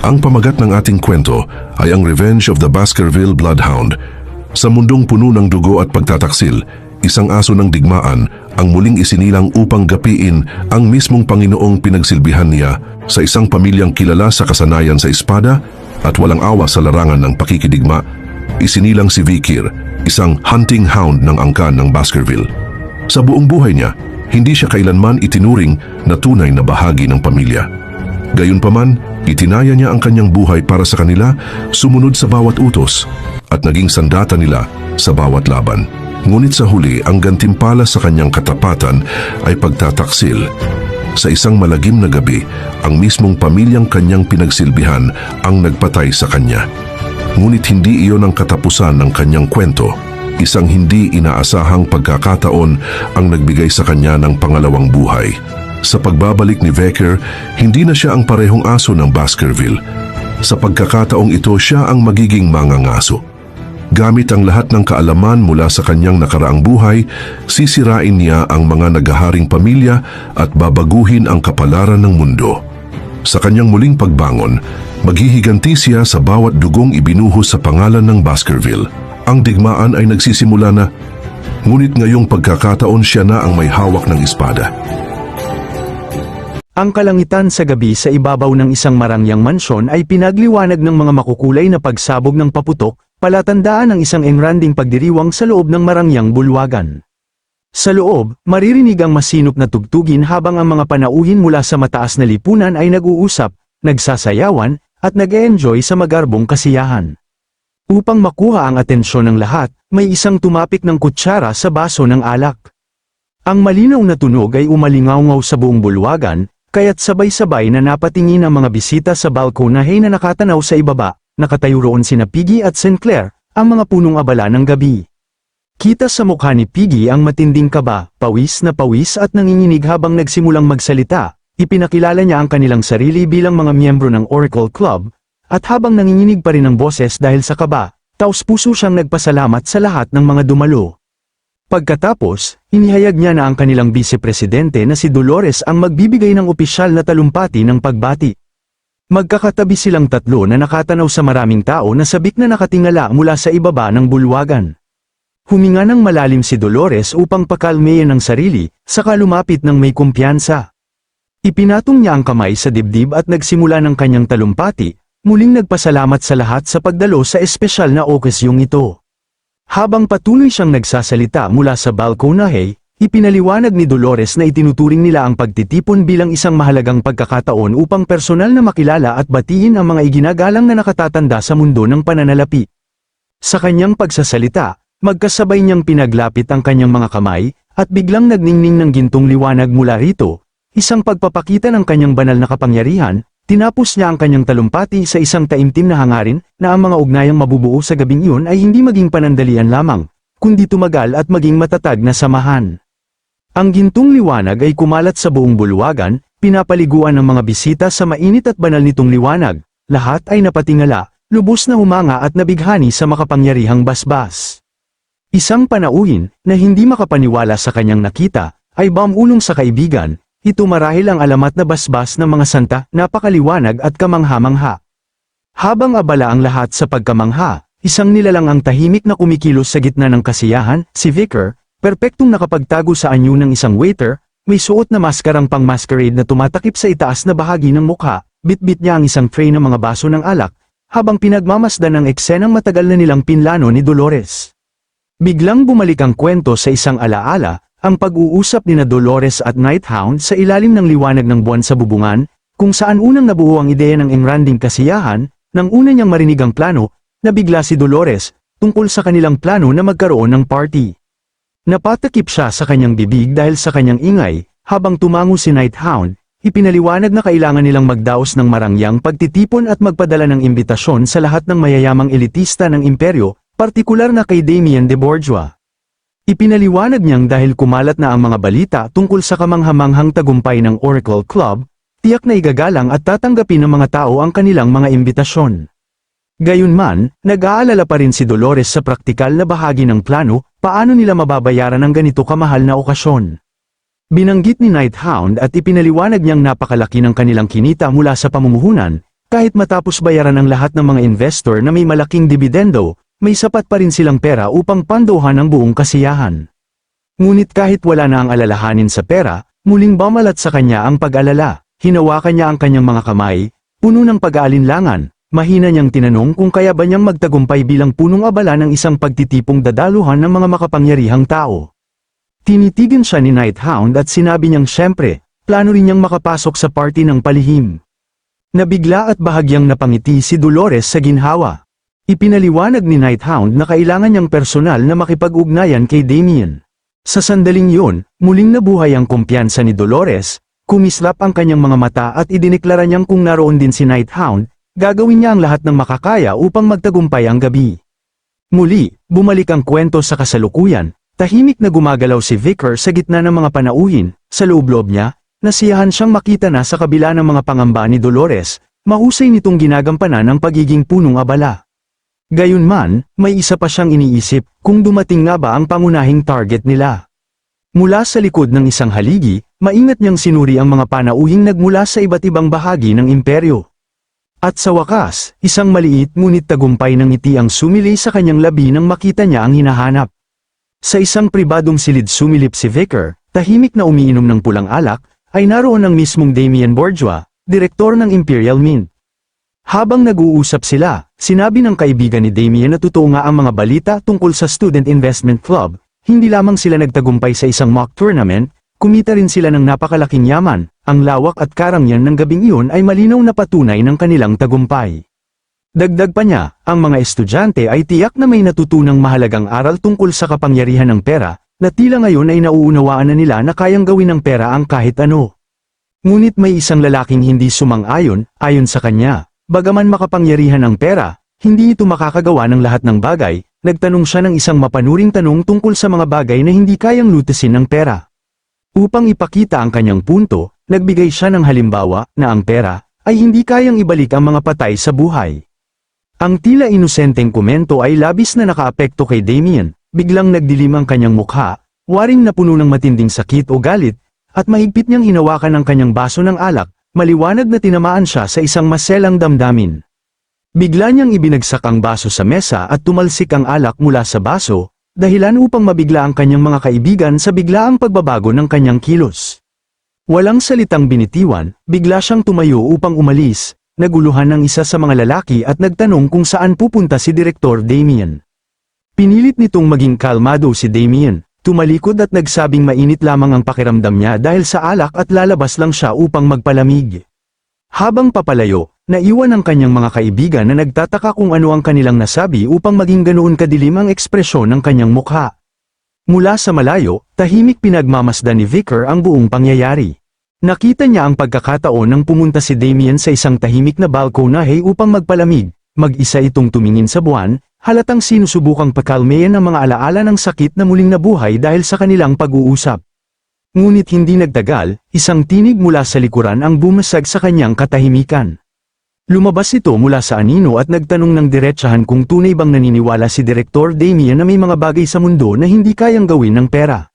Ang pamagat ng ating kwento ay ang Revenge of the Baskerville Bloodhound. Sa mundong puno ng dugo at pagtataksil, isang aso ng digmaan ang muling isinilang upang gapiin ang mismong Panginoong pinagsilbihan niya sa isang pamilyang kilala sa kasanayan sa espada at walang awa sa larangan ng pakikidigma. Isinilang si Vikir, isang hunting hound ng angkan ng Baskerville. Sa buong buhay niya, hindi siya kailanman itinuring na tunay na bahagi ng pamilya. Gayunpaman, itinaya niya ang kanyang buhay para sa kanila, sumunod sa bawat utos, at naging sandata nila sa bawat laban. Ngunit sa huli, ang gantimpala sa kanyang katapatan ay pagtataksil. Sa isang malagim na gabi, ang mismong pamilyang kanyang pinagsilbihan ang nagpatay sa kanya. Ngunit hindi iyon ang katapusan ng kanyang kwento. Isang hindi inaasahang pagkakataon ang nagbigay sa kanya ng pangalawang buhay. Sa pagbabalik ni Vecker, hindi na siya ang parehong aso ng Baskerville. Sa pagkakataong ito, siya ang magiging mangangaso. Gamit ang lahat ng kaalaman mula sa kanyang nakaraang buhay, sisirain niya ang mga nagaharing pamilya at babaguhin ang kapalaran ng mundo. Sa kanyang muling pagbangon, maghihiganti siya sa bawat dugong ibinuhos sa pangalan ng Baskerville. Ang digmaan ay nagsisimula na, ngunit ngayong pagkakataon siya na ang may hawak ng espada. Ang kalangitan sa gabi sa ibabaw ng isang marangyang mansyon ay pinagliwanag ng mga makukulay na pagsabog ng paputok, palatandaan ng isang engranding pagdiriwang sa loob ng marangyang bulwagan. Sa loob, maririnig ang masinop na tugtugin habang ang mga panauhin mula sa mataas na lipunan ay nag-uusap, nagsasayawan, at nag-enjoy sa magarbong kasiyahan. Upang makuha ang atensyon ng lahat, may isang tumapik ng kutsara sa baso ng alak. Ang malinaw na tunog ay umalingaw sa buong bulwagan, kaya't sabay-sabay na napatingin ang mga bisita sa balkonahe na nakatanaw sa ibaba, nakatayo roon sina Piggy at Sinclair, ang mga punong abala ng gabi. Kita sa mukha ni Piggy ang matinding kaba, pawis na pawis at nanginginig habang nagsimulang magsalita, ipinakilala niya ang kanilang sarili bilang mga miyembro ng Oracle Club, at habang nanginginig pa rin ang boses dahil sa kaba, taos puso siyang nagpasalamat sa lahat ng mga dumalo. Pagkatapos, inihayag niya na ang kanilang vice-presidente na si Dolores ang magbibigay ng opisyal na talumpati ng pagbati. Magkakatabi silang tatlo na nakatanaw sa maraming tao na sabik na nakatingala mula sa ibaba ng bulwagan. Huminga ng malalim si Dolores upang pakalmeyan ang sarili, saka lumapit ng may kumpiyansa. Ipinatong niya ang kamay sa dibdib at nagsimula ng kanyang talumpati, muling nagpasalamat sa lahat sa pagdalo sa espesyal na okasyong ito. Habang patuloy siyang nagsasalita mula sa balkonahe, ipinaliwanag ni Dolores na itinuturing nila ang pagtitipon bilang isang mahalagang pagkakataon upang personal na makilala at batiin ang mga iginagalang na nakatatanda sa mundo ng pananalapi. Sa kanyang pagsasalita, magkasabay niyang pinaglapit ang kanyang mga kamay, at biglang nagningning ng gintong liwanag mula rito, isang pagpapakita ng kanyang banal na kapangyarihan, Tinapos niya ang kanyang talumpati sa isang taimtim na hangarin na ang mga ugnayang mabubuo sa gabing iyon ay hindi maging panandalian lamang, kundi tumagal at maging matatag na samahan. Ang gintong liwanag ay kumalat sa buong bulwagan, pinapaliguan ng mga bisita sa mainit at banal nitong liwanag, lahat ay napatingala, lubos na humanga at nabighani sa makapangyarihang basbas. Isang panauhin, na hindi makapaniwala sa kanyang nakita, ay bamulong sa kaibigan, ito marahil ang alamat na basbas ng mga santa, napakaliwanag at kamangha-mangha. Habang abala ang lahat sa pagkamangha, isang nilalang ang tahimik na kumikilos sa gitna ng kasiyahan, si Vicar, perpektong nakapagtago sa anyo ng isang waiter, may suot na maskarang pang masquerade na tumatakip sa itaas na bahagi ng mukha, bitbit niya ang isang tray ng mga baso ng alak, habang pinagmamasdan ang eksenang matagal na nilang pinlano ni Dolores. Biglang bumalik ang kwento sa isang alaala, ang pag-uusap ni na Dolores at Nighthound sa ilalim ng liwanag ng buwan sa bubungan, kung saan unang nabuo ang ideya ng engranding kasiyahan, nang una niyang marinig ang plano, nabigla si Dolores, tungkol sa kanilang plano na magkaroon ng party. Napatakip siya sa kanyang bibig dahil sa kanyang ingay, habang tumango si Nighthound, ipinaliwanag na kailangan nilang magdaos ng marangyang pagtitipon at magpadala ng imbitasyon sa lahat ng mayayamang elitista ng imperyo, partikular na kay Damien de Bourgeois. Ipinaliwanag niyang dahil kumalat na ang mga balita tungkol sa kamanghamanghang tagumpay ng Oracle Club, tiyak na igagalang at tatanggapin ng mga tao ang kanilang mga imbitasyon. Gayunman, nag-aalala pa rin si Dolores sa praktikal na bahagi ng plano, paano nila mababayaran ang ganito kamahal na okasyon. Binanggit ni Nighthound at ipinaliwanag niyang napakalaki ng kanilang kinita mula sa pamumuhunan, Kahit matapos bayaran ang lahat ng mga investor na may malaking dividendo, may sapat pa rin silang pera upang pandohan ang buong kasiyahan. Ngunit kahit wala na ang alalahanin sa pera, muling bamalat sa kanya ang pag-alala, hinawakan niya ang kanyang mga kamay, puno ng pag-aalinlangan, mahina niyang tinanong kung kaya ba niyang magtagumpay bilang punong abala ng isang pagtitipong dadaluhan ng mga makapangyarihang tao. Tinitigan siya ni Nighthound at sinabi niyang syempre, plano rin niyang makapasok sa party ng palihim. Nabigla at bahagyang napangiti si Dolores sa ginhawa. Ipinaliwanag ni Nighthound na kailangan niyang personal na makipag-ugnayan kay Damien. Sa sandaling yun, muling nabuhay ang kumpiyansa ni Dolores, kumislap ang kanyang mga mata at idineklara niyang kung naroon din si Nighthound, gagawin niya ang lahat ng makakaya upang magtagumpay ang gabi. Muli, bumalik ang kwento sa kasalukuyan, tahimik na gumagalaw si Vicar sa gitna ng mga panauhin, sa loob-loob niya, nasiyahan siyang makita na sa kabila ng mga pangamba ni Dolores, mahusay nitong ginagampanan ang pagiging punong abala. Gayunman, may isa pa siyang iniisip, kung dumating nga ba ang pangunahing target nila. Mula sa likod ng isang haligi, maingat niyang sinuri ang mga panauhing nagmula sa iba't ibang bahagi ng imperyo. At sa wakas, isang maliit ngunit tagumpay ng ngiti ang sumili sa kanyang labi nang makita niya ang hinahanap. Sa isang pribadong silid sumilip si Vicar, tahimik na umiinom ng pulang alak, ay naroon ang mismong Damien Bourgeois, direktor ng Imperial Mint. Habang nag-uusap sila, sinabi ng kaibigan ni Damien na totoo nga ang mga balita tungkol sa Student Investment Club, hindi lamang sila nagtagumpay sa isang mock tournament, kumita rin sila ng napakalaking yaman, ang lawak at karangyan ng gabing iyon ay malinaw na patunay ng kanilang tagumpay. Dagdag pa niya, ang mga estudyante ay tiyak na may natutunang mahalagang aral tungkol sa kapangyarihan ng pera, na tila ngayon ay nauunawaan na nila na kayang gawin ng pera ang kahit ano. Ngunit may isang lalaking hindi sumang-ayon, ayon sa kanya, bagaman makapangyarihan ang pera, hindi ito makakagawa ng lahat ng bagay, nagtanong siya ng isang mapanuring tanong tungkol sa mga bagay na hindi kayang lutasin ng pera. Upang ipakita ang kanyang punto, nagbigay siya ng halimbawa na ang pera ay hindi kayang ibalik ang mga patay sa buhay. Ang tila inosenteng komento ay labis na nakaapekto kay Damien, biglang nagdilim ang kanyang mukha, waring na puno ng matinding sakit o galit, at mahigpit niyang hinawakan ang kanyang baso ng alak, maliwanag na tinamaan siya sa isang maselang damdamin. Bigla niyang ibinagsak ang baso sa mesa at tumalsik ang alak mula sa baso, dahilan upang mabigla ang kanyang mga kaibigan sa biglaang pagbabago ng kanyang kilos. Walang salitang binitiwan, bigla siyang tumayo upang umalis, naguluhan ng isa sa mga lalaki at nagtanong kung saan pupunta si Direktor Damien. Pinilit nitong maging kalmado si Damien, tumalikod at nagsabing mainit lamang ang pakiramdam niya dahil sa alak at lalabas lang siya upang magpalamig. Habang papalayo, naiwan ang kanyang mga kaibigan na nagtataka kung ano ang kanilang nasabi upang maging ganoon kadilim ang ekspresyon ng kanyang mukha. Mula sa malayo, tahimik pinagmamasdan ni Vicar ang buong pangyayari. Nakita niya ang pagkakataon nang pumunta si Damien sa isang tahimik na balkonahe upang magpalamig, mag-isa itong tumingin sa buwan, halatang sinusubukang pakalmeyan ang mga alaala ng sakit na muling nabuhay dahil sa kanilang pag-uusap. Ngunit hindi nagtagal, isang tinig mula sa likuran ang bumasag sa kanyang katahimikan. Lumabas ito mula sa anino at nagtanong ng diretsahan kung tunay bang naniniwala si Direktor Damien na may mga bagay sa mundo na hindi kayang gawin ng pera.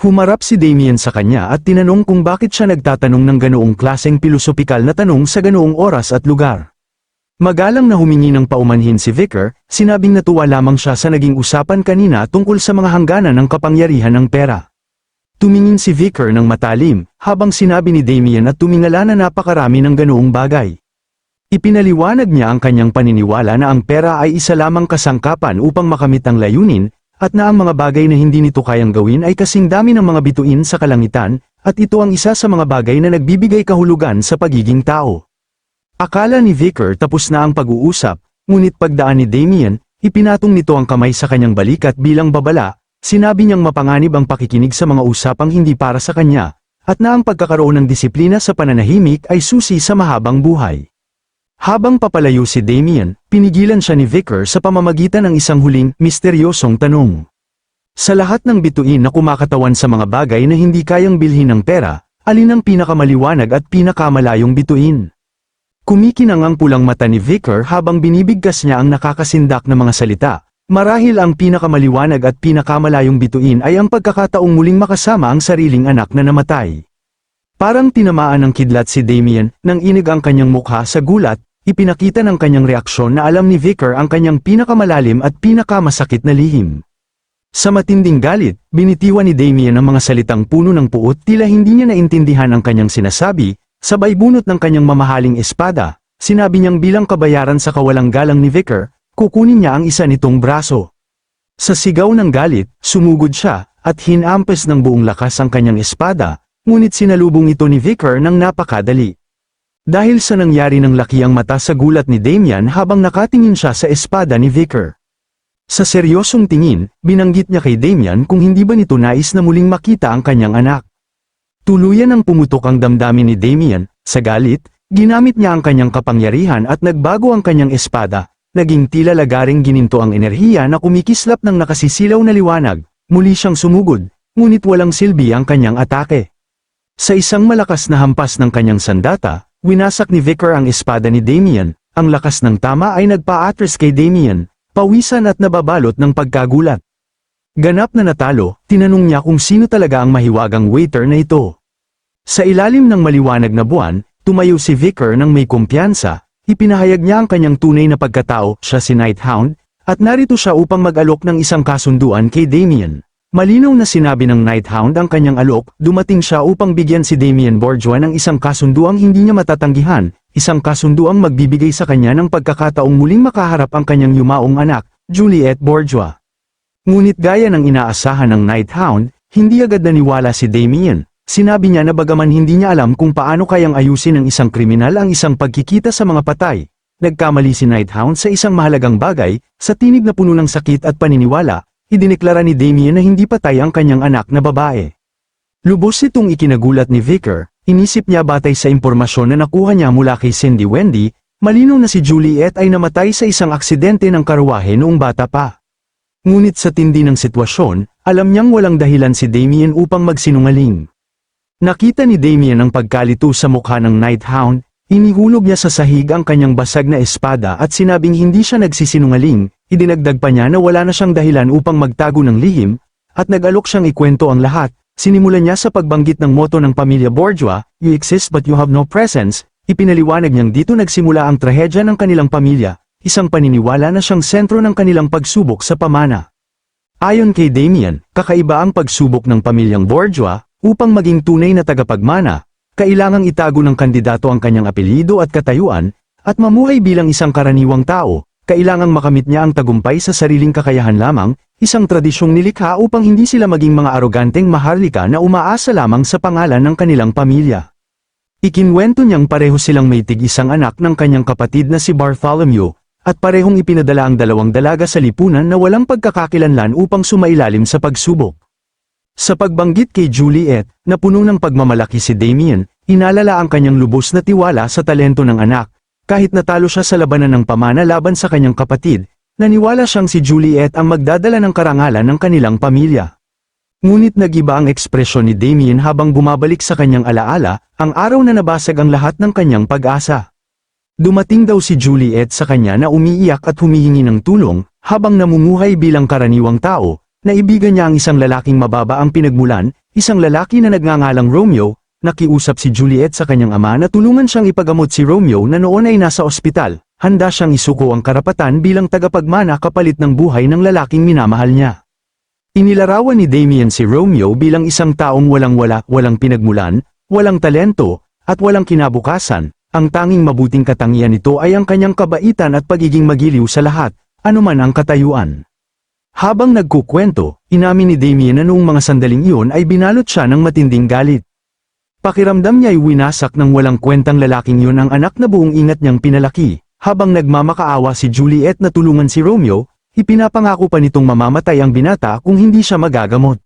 Humarap si Damien sa kanya at tinanong kung bakit siya nagtatanong ng ganoong klaseng pilosopikal na tanong sa ganoong oras at lugar. Magalang na humingi ng paumanhin si Vicar, sinabing natuwa lamang siya sa naging usapan kanina tungkol sa mga hangganan ng kapangyarihan ng pera. Tumingin si Vicar ng matalim, habang sinabi ni Damien at tumingala na napakarami ng ganoong bagay. Ipinaliwanag niya ang kanyang paniniwala na ang pera ay isa lamang kasangkapan upang makamit ang layunin, at na ang mga bagay na hindi nito kayang gawin ay kasing dami ng mga bituin sa kalangitan, at ito ang isa sa mga bagay na nagbibigay kahulugan sa pagiging tao. Akala ni Vicar tapos na ang pag-uusap, ngunit pagdaan ni Damien, ipinatong nito ang kamay sa kanyang balikat bilang babala, sinabi niyang mapanganib ang pakikinig sa mga usapang hindi para sa kanya, at na ang pagkakaroon ng disiplina sa pananahimik ay susi sa mahabang buhay. Habang papalayo si Damien, pinigilan siya ni Vicar sa pamamagitan ng isang huling, misteryosong tanong. Sa lahat ng bituin na kumakatawan sa mga bagay na hindi kayang bilhin ng pera, alin ang pinakamaliwanag at pinakamalayong bituin? Kumikinang ang pulang mata ni Vicar habang binibigkas niya ang nakakasindak na mga salita. Marahil ang pinakamaliwanag at pinakamalayong bituin ay ang pagkakataong muling makasama ang sariling anak na namatay. Parang tinamaan ng kidlat si Damien, nang inig ang kanyang mukha sa gulat, ipinakita ng kanyang reaksyon na alam ni Vicar ang kanyang pinakamalalim at pinakamasakit na lihim. Sa matinding galit, binitiwan ni Damien ang mga salitang puno ng puot tila hindi niya naintindihan ang kanyang sinasabi, sabay bunot ng kanyang mamahaling espada, sinabi niyang bilang kabayaran sa kawalang galang ni Vicar, kukunin niya ang isa nitong braso. Sa sigaw ng galit, sumugod siya, at hinampes ng buong lakas ang kanyang espada, ngunit sinalubong ito ni Vicar ng napakadali. Dahil sa nangyari ng laki ang mata sa gulat ni Damian habang nakatingin siya sa espada ni Vicar. Sa seryosong tingin, binanggit niya kay Damian kung hindi ba nito nais na muling makita ang kanyang anak. Tuluyan ang pumutok ang damdamin ni Damian, sa galit, ginamit niya ang kanyang kapangyarihan at nagbago ang kanyang espada, naging tila lagaring gininto ang enerhiya na kumikislap ng nakasisilaw na liwanag, muli siyang sumugod, ngunit walang silbi ang kanyang atake. Sa isang malakas na hampas ng kanyang sandata, winasak ni Vicar ang espada ni Damian, ang lakas ng tama ay nagpa-atras kay Damian, pawisan at nababalot ng pagkagulat. Ganap na natalo, tinanong niya kung sino talaga ang mahiwagang waiter na ito. Sa ilalim ng maliwanag na buwan, tumayo si Vicar ng may kumpiyansa, ipinahayag niya ang kanyang tunay na pagkatao, siya si Nighthound, at narito siya upang mag-alok ng isang kasunduan kay Damien. Malinaw na sinabi ng Nighthound ang kanyang alok, dumating siya upang bigyan si Damien Bourgeois ng isang kasunduang hindi niya matatanggihan, isang kasunduang magbibigay sa kanya ng pagkakataong muling makaharap ang kanyang yumaong anak, Juliet Bourgeois. Ngunit gaya ng inaasahan ng Nighthound, hindi agad naniwala si Damien. Sinabi niya na bagaman hindi niya alam kung paano kayang ayusin ng isang kriminal ang isang pagkikita sa mga patay. Nagkamali si Nighthound sa isang mahalagang bagay, sa tinig na puno ng sakit at paniniwala, idineklara ni Damien na hindi patay ang kanyang anak na babae. Lubos itong ikinagulat ni Vicar, inisip niya batay sa impormasyon na nakuha niya mula kay Cindy Wendy, malinaw na si Juliet ay namatay sa isang aksidente ng karuwahe noong bata pa. Ngunit sa tindi ng sitwasyon, alam niyang walang dahilan si Damien upang magsinungaling. Nakita ni Damien ang pagkalito sa mukha ng Nighthound, inihulog niya sa sahig ang kanyang basag na espada at sinabing hindi siya nagsisinungaling, idinagdag pa niya na wala na siyang dahilan upang magtago ng lihim, at nag-alok siyang ikwento ang lahat, sinimulan niya sa pagbanggit ng moto ng pamilya Bourgeois, You exist but you have no presence, ipinaliwanag niyang dito nagsimula ang trahedya ng kanilang pamilya, isang paniniwala na siyang sentro ng kanilang pagsubok sa pamana. Ayon kay Damien, kakaiba ang pagsubok ng pamilyang Bourgeois, upang maging tunay na tagapagmana, kailangang itago ng kandidato ang kanyang apelyido at katayuan, at mamuhay bilang isang karaniwang tao, kailangang makamit niya ang tagumpay sa sariling kakayahan lamang, isang tradisyong nilikha upang hindi sila maging mga aroganteng maharlika na umaasa lamang sa pangalan ng kanilang pamilya. Ikinwento niyang pareho silang may tig isang anak ng kanyang kapatid na si Bartholomew, at parehong ipinadala ang dalawang dalaga sa lipunan na walang pagkakakilanlan upang sumailalim sa pagsubok. Sa pagbanggit kay Juliet, na puno ng pagmamalaki si Damien, inalala ang kanyang lubos na tiwala sa talento ng anak, kahit natalo siya sa labanan ng pamana laban sa kanyang kapatid, naniwala siyang si Juliet ang magdadala ng karangalan ng kanilang pamilya. Ngunit nagiba ang ekspresyon ni Damien habang bumabalik sa kanyang alaala, ang araw na nabasag ang lahat ng kanyang pag-asa. Dumating daw si Juliet sa kanya na umiiyak at humihingi ng tulong, habang namumuhay bilang karaniwang tao, Naibigan niya ang isang lalaking mababa ang pinagmulan, isang lalaki na nagngangalang Romeo, nakiusap si Juliet sa kanyang ama na tulungan siyang ipagamot si Romeo na noon ay nasa ospital, handa siyang isuko ang karapatan bilang tagapagmana kapalit ng buhay ng lalaking minamahal niya. Inilarawan ni Damien si Romeo bilang isang taong walang-wala, walang pinagmulan, walang talento, at walang kinabukasan, ang tanging mabuting katangian nito ay ang kanyang kabaitan at pagiging magiliw sa lahat, anuman ang katayuan. Habang nagkukwento, inamin ni Damien na noong mga sandaling iyon ay binalot siya ng matinding galit. Pakiramdam niya ay winasak ng walang kwentang lalaking yun ang anak na buong ingat niyang pinalaki, habang nagmamakaawa si Juliet na tulungan si Romeo, ipinapangako pa nitong mamamatay ang binata kung hindi siya magagamot.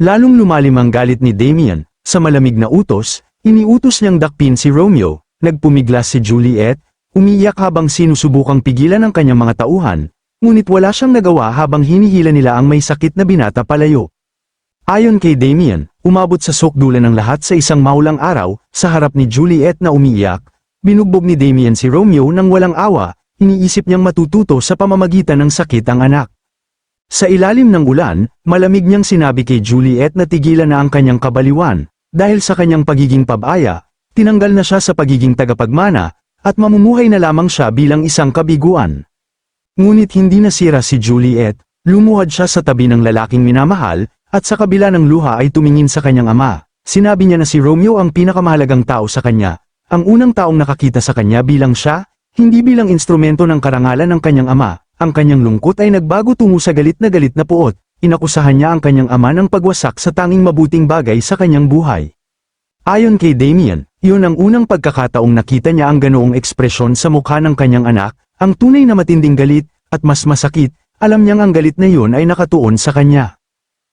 Lalong lumalim ang galit ni Damien, sa malamig na utos, iniutos niyang dakpin si Romeo, nagpumiglas si Juliet, umiiyak habang sinusubukang pigilan ang kanyang mga tauhan, ngunit wala siyang nagawa habang hinihila nila ang may sakit na binata palayo. Ayon kay Damien, umabot sa sukdulan ng lahat sa isang maulang araw, sa harap ni Juliet na umiiyak, binugbog ni Damien si Romeo nang walang awa, iniisip niyang matututo sa pamamagitan ng sakit ang anak. Sa ilalim ng ulan, malamig niyang sinabi kay Juliet na tigilan na ang kanyang kabaliwan, dahil sa kanyang pagiging pabaya, tinanggal na siya sa pagiging tagapagmana, at mamumuhay na lamang siya bilang isang kabiguan. Ngunit hindi nasira si Juliet, lumuhad siya sa tabi ng lalaking minamahal, at sa kabila ng luha ay tumingin sa kanyang ama. Sinabi niya na si Romeo ang pinakamahalagang tao sa kanya, ang unang taong nakakita sa kanya bilang siya, hindi bilang instrumento ng karangalan ng kanyang ama, ang kanyang lungkot ay nagbago tungo sa galit na galit na puot, inakusahan niya ang kanyang ama ng pagwasak sa tanging mabuting bagay sa kanyang buhay. Ayon kay Damien, iyon ang unang pagkakataong nakita niya ang ganoong ekspresyon sa mukha ng kanyang anak, ang tunay na matinding galit, at mas masakit, alam niyang ang galit na iyon ay nakatuon sa kanya.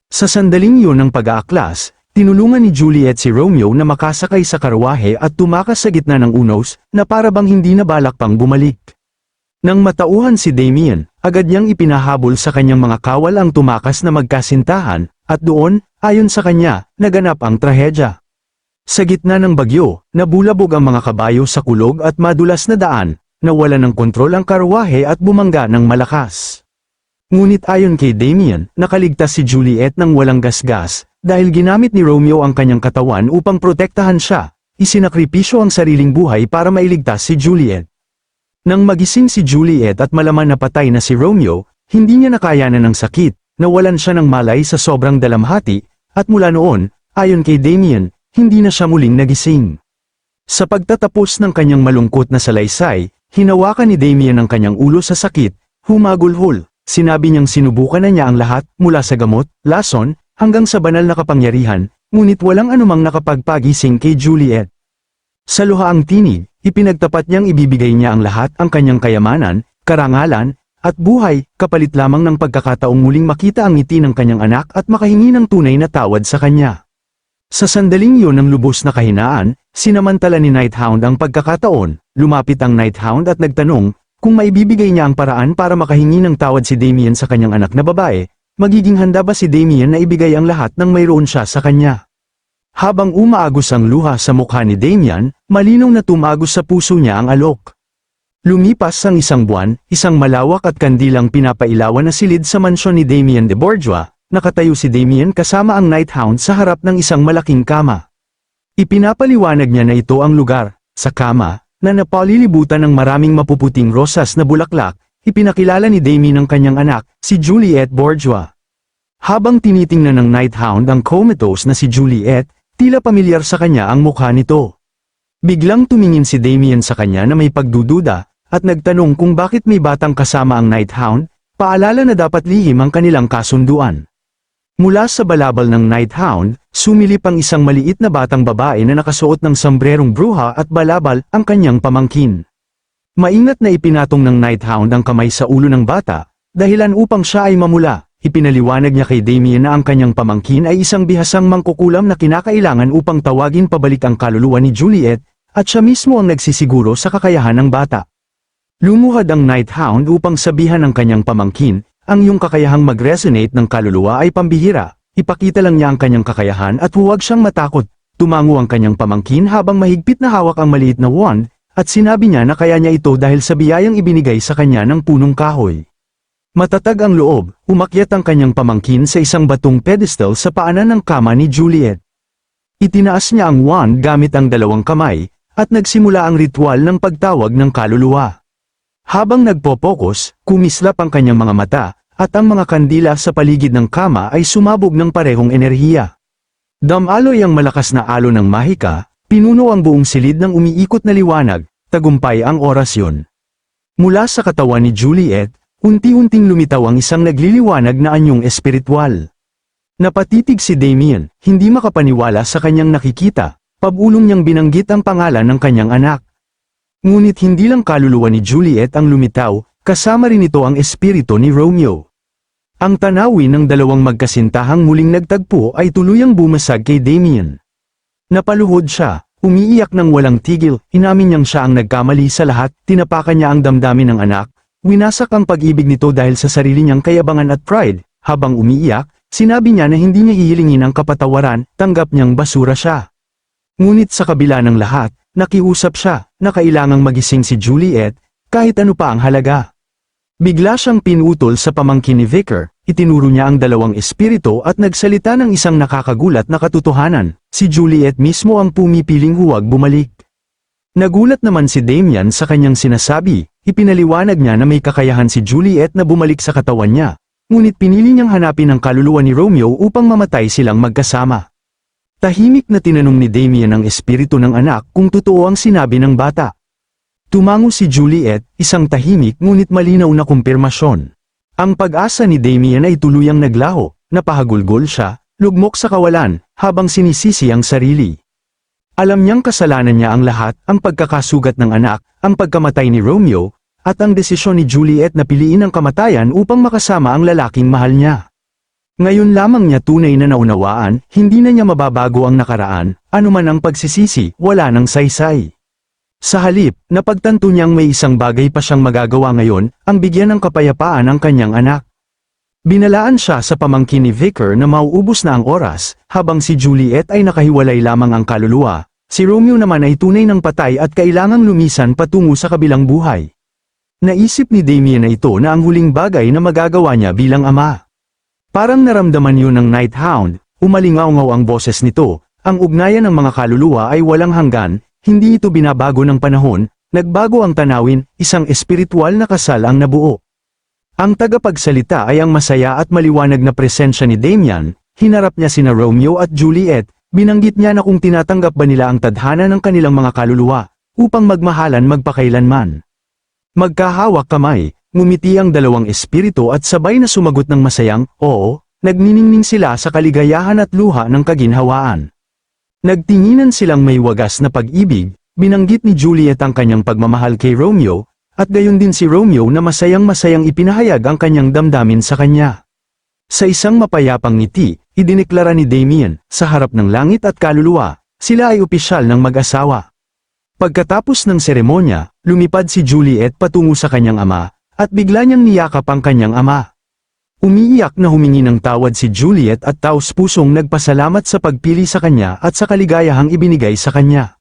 Sa sandaling iyon ng pag-aaklas, tinulungan ni Juliet si Romeo na makasakay sa karwahe at tumakas sa gitna ng unos, na para bang hindi na balak pang bumalik. Nang matauhan si Damien, agad niyang ipinahabol sa kanyang mga kawal ang tumakas na magkasintahan, at doon, ayon sa kanya, naganap ang trahedya. Sa gitna ng bagyo, nabulabog ang mga kabayo sa kulog at madulas na daan, nawala ng kontrol ang karwahe at bumangga ng malakas. Ngunit ayon kay Damien, nakaligtas si Juliet ng walang gasgas, dahil ginamit ni Romeo ang kanyang katawan upang protektahan siya, isinakripisyo ang sariling buhay para mailigtas si Juliet. Nang magising si Juliet at malaman na patay na si Romeo, hindi niya nakayanan ng sakit, nawalan siya ng malay sa sobrang dalamhati, at mula noon, ayon kay Damien, hindi na siya muling nagising. Sa pagtatapos ng kanyang malungkot na salaysay, hinawakan ni Damien ang kanyang ulo sa sakit, humagulhol, sinabi niyang sinubukan na niya ang lahat, mula sa gamot, lason, hanggang sa banal na kapangyarihan, ngunit walang anumang nakapagpagising kay Juliet. Sa luhaang tinig, ipinagtapat niyang ibibigay niya ang lahat ang kanyang kayamanan, karangalan, at buhay, kapalit lamang ng pagkakataong muling makita ang ngiti ng kanyang anak at makahingi ng tunay na tawad sa kanya. Sa sandaling iyon ng lubos na kahinaan, sinamantala ni Nighthound ang pagkakataon, lumapit ang Nighthound at nagtanong, kung maibibigay niya ang paraan para makahingi ng tawad si Damien sa kanyang anak na babae, magiging handa ba si Damien na ibigay ang lahat ng mayroon siya sa kanya? Habang umaagos ang luha sa mukha ni Damian, malinaw na tumagos sa puso niya ang alok. Lumipas ang isang buwan, isang malawak at kandilang pinapailawan na silid sa mansyon ni Damien de Bourgeois, nakatayo si Damien kasama ang Nighthound sa harap ng isang malaking kama. Ipinapaliwanag niya na ito ang lugar, sa kama, na napalilibutan ng maraming mapuputing rosas na bulaklak, ipinakilala ni Damien ang kanyang anak, si Juliet Bourgeois. Habang tinitingnan ng Nighthound ang comatose na si Juliet, tila pamilyar sa kanya ang mukha nito. Biglang tumingin si Damien sa kanya na may pagdududa, at nagtanong kung bakit may batang kasama ang Nighthound, paalala na dapat lihim ang kanilang kasunduan. Mula sa balabal ng Nighthound, sumilip ang isang maliit na batang babae na nakasuot ng sombrerong bruha at balabal ang kanyang pamangkin. Maingat na ipinatong ng Nighthound ang kamay sa ulo ng bata, dahilan upang siya ay mamula, ipinaliwanag niya kay Damien na ang kanyang pamangkin ay isang bihasang mangkukulam na kinakailangan upang tawagin pabalik ang kaluluwa ni Juliet, at siya mismo ang nagsisiguro sa kakayahan ng bata. Lumuhad ang Nighthound upang sabihan ng kanyang pamangkin, ang iyong kakayahang mag-resonate ng kaluluwa ay pambihira, ipakita lang niya ang kanyang kakayahan at huwag siyang matakot. Tumango ang kanyang pamangkin habang mahigpit na hawak ang maliit na wand, at sinabi niya na kaya niya ito dahil sa biyayang ibinigay sa kanya ng punong kahoy. Matatag ang loob, umakyat ang kanyang pamangkin sa isang batong pedestal sa paanan ng kama ni Juliet. Itinaas niya ang wand gamit ang dalawang kamay, at nagsimula ang ritual ng pagtawag ng kaluluwa. Habang nagpopokus, kumislap ang kanyang mga mata, at ang mga kandila sa paligid ng kama ay sumabog ng parehong enerhiya. Damaloy ang malakas na alo ng mahika, pinuno ang buong silid ng umiikot na liwanag, tagumpay ang orasyon. Mula sa katawan ni Juliet, unti-unting lumitaw ang isang nagliliwanag na anyong espiritual. Napatitig si Damien, hindi makapaniwala sa kanyang nakikita, pabulong niyang binanggit ang pangalan ng kanyang anak. Ngunit hindi lang kaluluwa ni Juliet ang lumitaw, kasama rin ito ang espiritu ni Romeo. Ang tanawin ng dalawang magkasintahang muling nagtagpo ay tuluyang bumasag kay Damien. Napaluhod siya, umiiyak ng walang tigil, inamin niyang siya ang nagkamali sa lahat, tinapakan niya ang damdamin ng anak, winasak ang pag-ibig nito dahil sa sarili niyang kayabangan at pride, habang umiiyak, sinabi niya na hindi niya hihilingin ang kapatawaran, tanggap niyang basura siya. Ngunit sa kabila ng lahat, nakiusap siya, na kailangang magising si Juliet, kahit ano pa ang halaga. Bigla siyang pinutol sa pamangkin ni Vicar, itinuro niya ang dalawang espiritu at nagsalita ng isang nakakagulat na katotohanan, si Juliet mismo ang pumipiling huwag bumalik. Nagulat naman si Damian sa kanyang sinasabi, ipinaliwanag niya na may kakayahan si Juliet na bumalik sa katawan niya, ngunit pinili niyang hanapin ang kaluluwa ni Romeo upang mamatay silang magkasama. Tahimik na tinanong ni Damian ang espiritu ng anak kung totoo ang sinabi ng bata. Tumango si Juliet, isang tahimik ngunit malinaw na kumpirmasyon. Ang pag-asa ni Damian ay tuluyang naglaho, napahagulgol siya, lugmok sa kawalan, habang sinisisi ang sarili. Alam niyang kasalanan niya ang lahat, ang pagkakasugat ng anak, ang pagkamatay ni Romeo, at ang desisyon ni Juliet na piliin ang kamatayan upang makasama ang lalaking mahal niya. Ngayon lamang niya tunay na naunawaan, hindi na niya mababago ang nakaraan, anuman ang pagsisisi, wala nang saysay. Sa halip, napagtanto niyang may isang bagay pa siyang magagawa ngayon, ang bigyan ng kapayapaan ang kanyang anak. Binalaan siya sa pamangkin ni Vicar na mauubos na ang oras, habang si Juliet ay nakahiwalay lamang ang kaluluwa, si Romeo naman ay tunay ng patay at kailangang lumisan patungo sa kabilang buhay. Naisip ni Damien na ito na ang huling bagay na magagawa niya bilang ama. Parang naramdaman yun ng Night Hound, umalingaw ang boses nito, ang ugnayan ng mga kaluluwa ay walang hanggan, hindi ito binabago ng panahon, nagbago ang tanawin, isang espiritual na kasal ang nabuo. Ang tagapagsalita ay ang masaya at maliwanag na presensya ni Damian, hinarap niya sina Romeo at Juliet, binanggit niya na kung tinatanggap ba nila ang tadhana ng kanilang mga kaluluwa, upang magmahalan magpakailanman. Magkahawak kamay, ngumiti ang dalawang espiritu at sabay na sumagot ng masayang, oo, nagniningning sila sa kaligayahan at luha ng kaginhawaan. Nagtinginan silang may wagas na pag-ibig, binanggit ni Juliet ang kanyang pagmamahal kay Romeo, at gayon din si Romeo na masayang-masayang ipinahayag ang kanyang damdamin sa kanya. Sa isang mapayapang ngiti, idineklara ni Damien, sa harap ng langit at kaluluwa, sila ay opisyal ng mag-asawa. Pagkatapos ng seremonya, lumipad si Juliet patungo sa kanyang ama, at bigla niyang niyakap ang kanyang ama. Umiiyak na humingi ng tawad si Juliet at taos pusong nagpasalamat sa pagpili sa kanya at sa kaligayahang ibinigay sa kanya.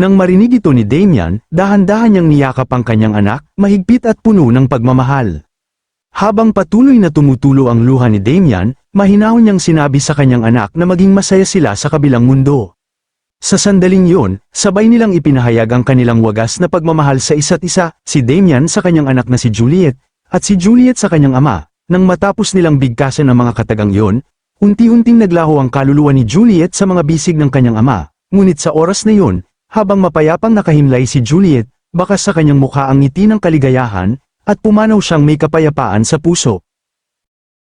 Nang marinig ito ni Damian, dahan-dahan niyang niyakap ang kanyang anak, mahigpit at puno ng pagmamahal. Habang patuloy na tumutulo ang luha ni Damian, mahinahon niyang sinabi sa kanyang anak na maging masaya sila sa kabilang mundo. Sa sandaling yun, sabay nilang ipinahayag ang kanilang wagas na pagmamahal sa isa't isa, si Damian sa kanyang anak na si Juliet, at si Juliet sa kanyang ama, nang matapos nilang bigkasan ang mga katagang yon, unti-unting naglaho ang kaluluwa ni Juliet sa mga bisig ng kanyang ama, ngunit sa oras na yun, habang mapayapang nakahimlay si Juliet, baka sa kanyang mukha ang ngiti ng kaligayahan, at pumanaw siyang may kapayapaan sa puso.